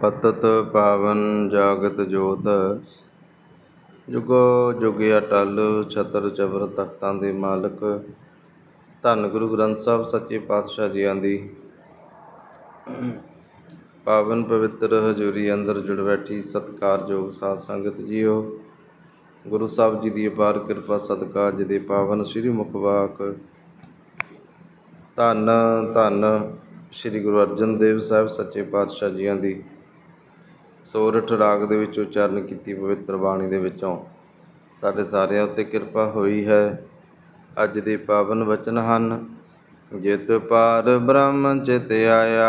ਪਤਤ ਪਾਵਨ ਜਾਗਤ ਜੋਤ, ਜੁਗੋ ਜੁਗ ਅਟਲ ਛਤਰ ਜਬਰ ਤਖਤਾਂ ਦੇ ਮਾਲਕ। ਧੰਨ ਗੁਰੂ ਗ੍ਰੰਥ ਸਾਹਿਬ, ਸੱਚੇ ਪਾਤਸ਼ਾਹ ਜੀਆਂ ਦੀ। ਪਾਵਨ ਪਵਿੱਤਰ ਹਜ਼ੂਰੀ ਅੰਦਰ ਜੁੜ ਬੈਠੀ ਸਤਿਕਾਰਯੋਗ ਸਾਧ ਸੰਗਤ ਜੀਓ। ਗੁਰੂ ਸਾਹਿਬ ਜੀ ਦੀ ਅਪਾਰ ਕਿਰਪਾ, ਸਦਕਾ ਜਿਹਦੇ ਪਾਵਨ ਸ੍ਰੀ ਮੁਖਵਾਕ ਧੰਨ ਧੰਨ ਸ੍ਰੀ ਗੁਰੂ ਅਰਜਨ ਦੇਵ ਸਾਹਿਬ, ਸੱਚੇ ਪਾਤਸ਼ਾਹ ਜੀਆਂ ਦੀ। ਸੋਰਠ ਰਾਗ ਦੇ ਵਿੱਚ ਉਚਾਰਨ ਕੀਤੀ ਪਵਿੱਤਰ ਬਾਣੀ ਦੇ ਵਿੱਚੋਂ। ਸਾਡੇ ਸਾਰਿਆਂ ਉੱਤੇ ਕਿਰਪਾ ਹੋਈ ਹੈ। ਅੱਜ ਦੇ ਪਾਵਨ ਵਚਨ ਹਨ, ਜਿਤ ਪਾਰ ਬ੍ਰਹਮ ਚਿਤ ਆਇਆ।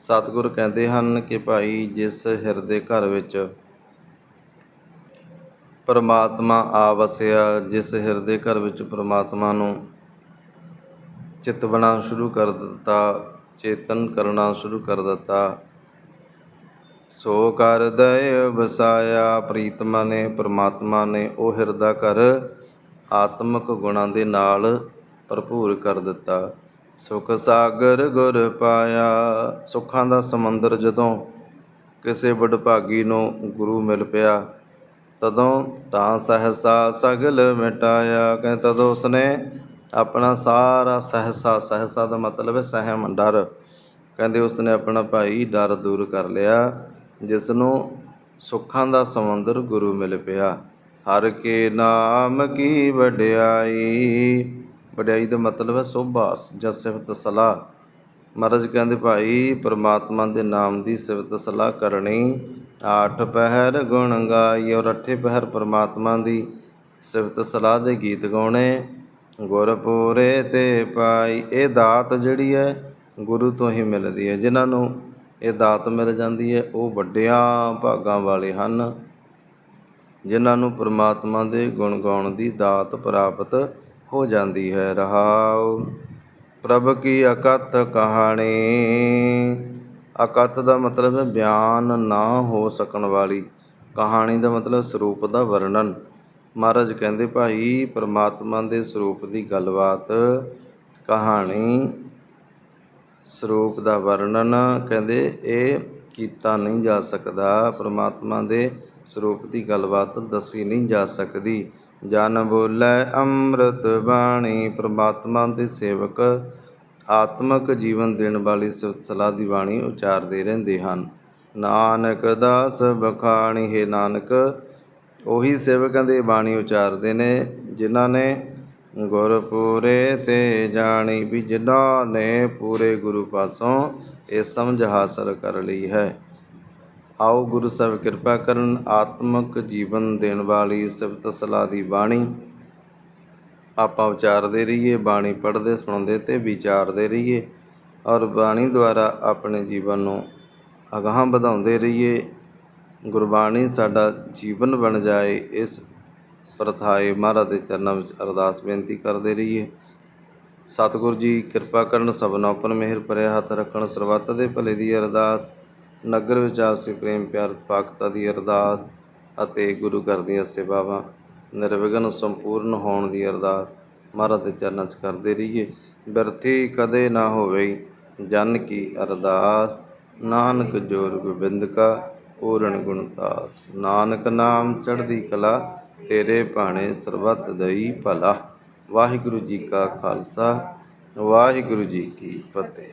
ਸਤਿਗੁਰ ਕਹਿੰਦੇ ਹਨ ਕਿ ਭਾਈ ਜਿਸ ਹਿਰਦੇ ਘਰ ਵਿੱਚ ਪਰਮਾਤਮਾ ਆ ਵਸਿਆ, ਜਿਸ ਹਿਰਦੇ ਘਰ ਵਿੱਚ ਪਰਮਾਤਮਾ ਨੂੰ ਚਿਤਵਣਾ ਸ਼ੁਰੂ ਕਰ ਦਿੱਤਾ, ਚੇਤਨ ਕਰਨਾ ਸ਼ੁਰੂ ਕਰ ਦਿੱਤਾ ਸੋ ਕਰ ਦਇ ਵਸਾਇਆ ਪ੍ਰੀਤਮਾ ਨੇ ਪਰਮਾਤਮਾ ਨੇ ਉਹ ਹਿਰਦਾ ਘਰ ਆਤਮਿਕ ਗੁਣਾਂ ਦੇ ਨਾਲ ਭਰਪੂਰ ਕਰ ਦਿੱਤਾ। ਸੁਖ ਸਾਗਰ ਗੁਰ ਪਾਇਆ, ਸੁੱਖਾਂ ਦਾ ਸਮੁੰਦਰ ਜਦੋਂ ਕਿਸੇ ਵਡਭਾਗੀ ਨੂੰ ਗੁਰੂ ਮਿਲ ਪਿਆ, ਤਦੋਂ ਤਾਂ ਸਹਸਾ ਸਗਲ ਮਿਟਾਇਆ। ਕਹਿੰਦੇ ਤਦੋਂ ਉਸਨੇ ਆਪਣਾ ਸਾਰਾ ਸਹਸਾ ਸਹਸਾ ਦਾ ਮਤਲਬ ਹੈ ਸਹਿਮ, ਡਰ। ਕਹਿੰਦੇ ਉਸਨੇ ਆਪਣਾ ਭਾਈ ਡਰ ਦੂਰ ਕਰ ਲਿਆ। ਜਿਸ ਨੂੰ ਸੁੱਖਾਂ ਦਾ ਸਮੁੰਦਰ ਗੁਰੂ ਮਿਲ ਪਿਆ। ਹਰ ਕੇ ਨਾਮ ਕੀ ਵਡਿਆਈ? ਵਡਿਆਈ ਦਾ ਮਤਲਬ ਹੈ ਸੋਭਾ, ਜਾਂ ਸਿਫਤ ਸਲਾਹ। ਮਹਾਰਾਜ ਕਹਿੰਦੇ, ਭਾਈ, ਪ੍ਰਮਾਤਮਾ ਦੇ ਨਾਮ ਦੀ ਸਿਫਤ ਸਲਾਹ ਕਰਨੀ। ਆਠ ਪਹਿਰ ਗੁਣ ਗਾਈ ਔਰ ਅੱਠੇ ਪਹਿਰ ਪ੍ਰਮਾਤਮਾ ਦੀ ਸਿਫਤ ਸਲਾਹ ਦੇ ਗੀਤ ਗਾਉਣੇ। ਗੁਰਪੂਰੇ ਤੇ ਪਾਈ ਇਹ ਦਾਤ ਜਿਹੜੀ ਹੈ ਗੁਰੂ ਤੋਂ ਹੀ ਮਿਲਦੀ ਹੈ। ਜਿਨ੍ਹਾਂ ਨੂੰ ਇਹ ਦਾਤ ਮਿਲ ਜਾਂਦੀ ਹੈ, ਉਹ ਵੱਡਿਆਂ ਭਾਗਾਂ ਵਾਲੇ ਹਨ, ਜਿਨ੍ਹਾਂ ਨੂੰ ਪ੍ਰਮਾਤਮਾ ਦੇ ਗੁਣ ਗਾਉਣ ਦੀ ਦਾਤ ਪ੍ਰਾਪਤ ਹੋ ਜਾਂਦੀ ਹੈ। ਰਹਾਉ, ਪ੍ਰਭ ਕੀ ਅਕਥ ਕਹਾਣੀ? ਅਕਥ ਦਾ ਮਤਲਬ ਹੈ ਬਿਆਨ ਨਾ ਹੋ ਸਕਣ ਵਾਲੀ। ਕਹਾਣੀ ਦਾ ਮਤਲਬ ਸਰੂਪ ਦਾ ਵਰਣਨ। ਮਹਾਰਾਜ ਕਹਿੰਦੇ, ਭਾਈ, ਪ੍ਰਮਾਤਮਾ ਦੇ ਸਰੂਪ ਦੀ ਗੱਲਬਾਤ, ਕਹਾਣੀ ਸਰੂਪ ਦਾ ਵਰਣਨ ਕਹਿੰਦੇ, ਇਹ ਕੀਤਾ ਨਹੀਂ ਜਾ ਸਕਦਾ। ਪ੍ਰਮਾਤਮਾ ਦੇ ਸਰੂਪ ਦੀ ਗੱਲਬਾਤ ਦੱਸੀ ਨਹੀਂ ਜਾ ਸਕਦੀ। ਜਨ ਬੋਲੇ ਅੰਮ੍ਰਿਤ ਬਾਣੀ, ਪ੍ਰਮਾਤਮਾ ਦੇ ਸੇਵਕ ਆਤਮਿਕ ਜੀਵਨ ਦੇਣ ਵਾਲੀ ਸਿਫਤ ਸਲਾਹ ਦੀ ਬਾਣੀ ਉਚਾਰਦੇ ਰਹਿੰਦੇ ਹਨ। ਨਾਨਕ ਦਾਸ ਬਖਾਣੀ, ਹੈ ਨਾਨਕ, ਉਹੀ ਸੇਵਕਾਂ ਦੀ ਬਾਣੀ ਉਚਾਰਦੇ ਨੇ, ਜਿਨ੍ਹਾਂ ਨੇ ਗੁਰਪੂਰੇ ਤੇ ਜਾਣੀ ਵੀ ਜਿਨ੍ਹਾਂ ਨੇ ਪੂਰੇ ਗੁਰੂ ਪਾਸੋਂ ਇਹ ਸਮਝ ਹਾਸਲ ਕਰ ਲਈ ਹੈ। ਆਓ ਗੁਰੂ ਸਾਹਿਬ ਕਿਰਪਾ ਕਰਨ ਆਤਮਿਕ ਜੀਵਨ ਦੇਣ ਵਾਲੀ ਸਿਫਤ ਸਲਾਹ ਦੀ ਬਾਣੀ ਆਪਾਂ ਵਿਚਾਰਦੇ ਰਹੀਏ, ਬਾਣੀ ਪੜ੍ਹਦੇ, ਸੁਣਦੇ ਤੇ ਵਿਚਾਰਦੇ ਰਹੀਏ ਔਰ ਬਾਣੀ ਦੁਆਰਾ ਆਪਣੇ ਜੀਵਨ ਨੂੰ ਅਗਾਹਾਂ ਵਧਾਉਂਦੇ ਰਹੀਏ। ਗੁਰਬਾਣੀ ਸਾਡਾ ਜੀਵਨ ਬਣ ਜਾਏ, ਇਸ ਪ੍ਰਥਾਏ ਮਹਾਰਾਜ ਦੇ ਚਰਨਾਂ ਵਿੱਚ ਅਰਦਾਸ ਬੇਨਤੀ ਕਰਦੇ ਰਹੀਏ। ਸਤਿਗੁਰੂ ਜੀ, ਕਿਰਪਾ ਕਰਨ ਸਭਨਾ ਉੱਪਰ ਮਿਹਰ ਭਰਿਆ ਹੱਥ ਰੱਖਣ, ਸਰਬੱਤ ਦੇ ਭਲੇ ਦੀ ਅਰਦਾਸ, ਨਗਰ ਵਿੱਚ ਆਪਸੀ ਪ੍ਰੇਮ ਪਿਆਰ ਪਾਕਤਾ ਦੀ ਅਰਦਾਸ ਅਤੇ ਗੁਰੂ ਘਰ ਦੀਆਂ ਸੇਵਾਵਾਂ ਨਿਰਵਿਘਨ ਸੰਪੂਰਨ ਹੋਣ ਦੀ ਅਰਦਾਸ ਮਹਾਰਾਜ ਦੇ ਚਰਨਾਂ 'ਚ ਕਰਦੇ ਰਹੀਏ। ਬਿਰਥੀ ਕਦੇ ਨਾ ਹੋਵੇ ਜਨ ਕੀ ਅਰਦਾਸ, ਨਾਨਕ ਜੋਰ ਗੋਬਿੰਦ ਕਾ ਪੂਰਨ ਗੁਣਤਾਸ ਨਾਨਕ ਨਾਮ ਚੜ੍ਹਦੀ ਕਲਾ ਤੇਰੇ ਭਾਣੇ ਸਰਬੱਤ ਦਈ ਭਲਾ। ਵਾਹਿਗੁਰੂ ਜੀ ਕਾ ਖਾਲਸਾ ਵਾਹਿਗੁਰੂ ਜੀ ਕੀ ਫਤਿਹ।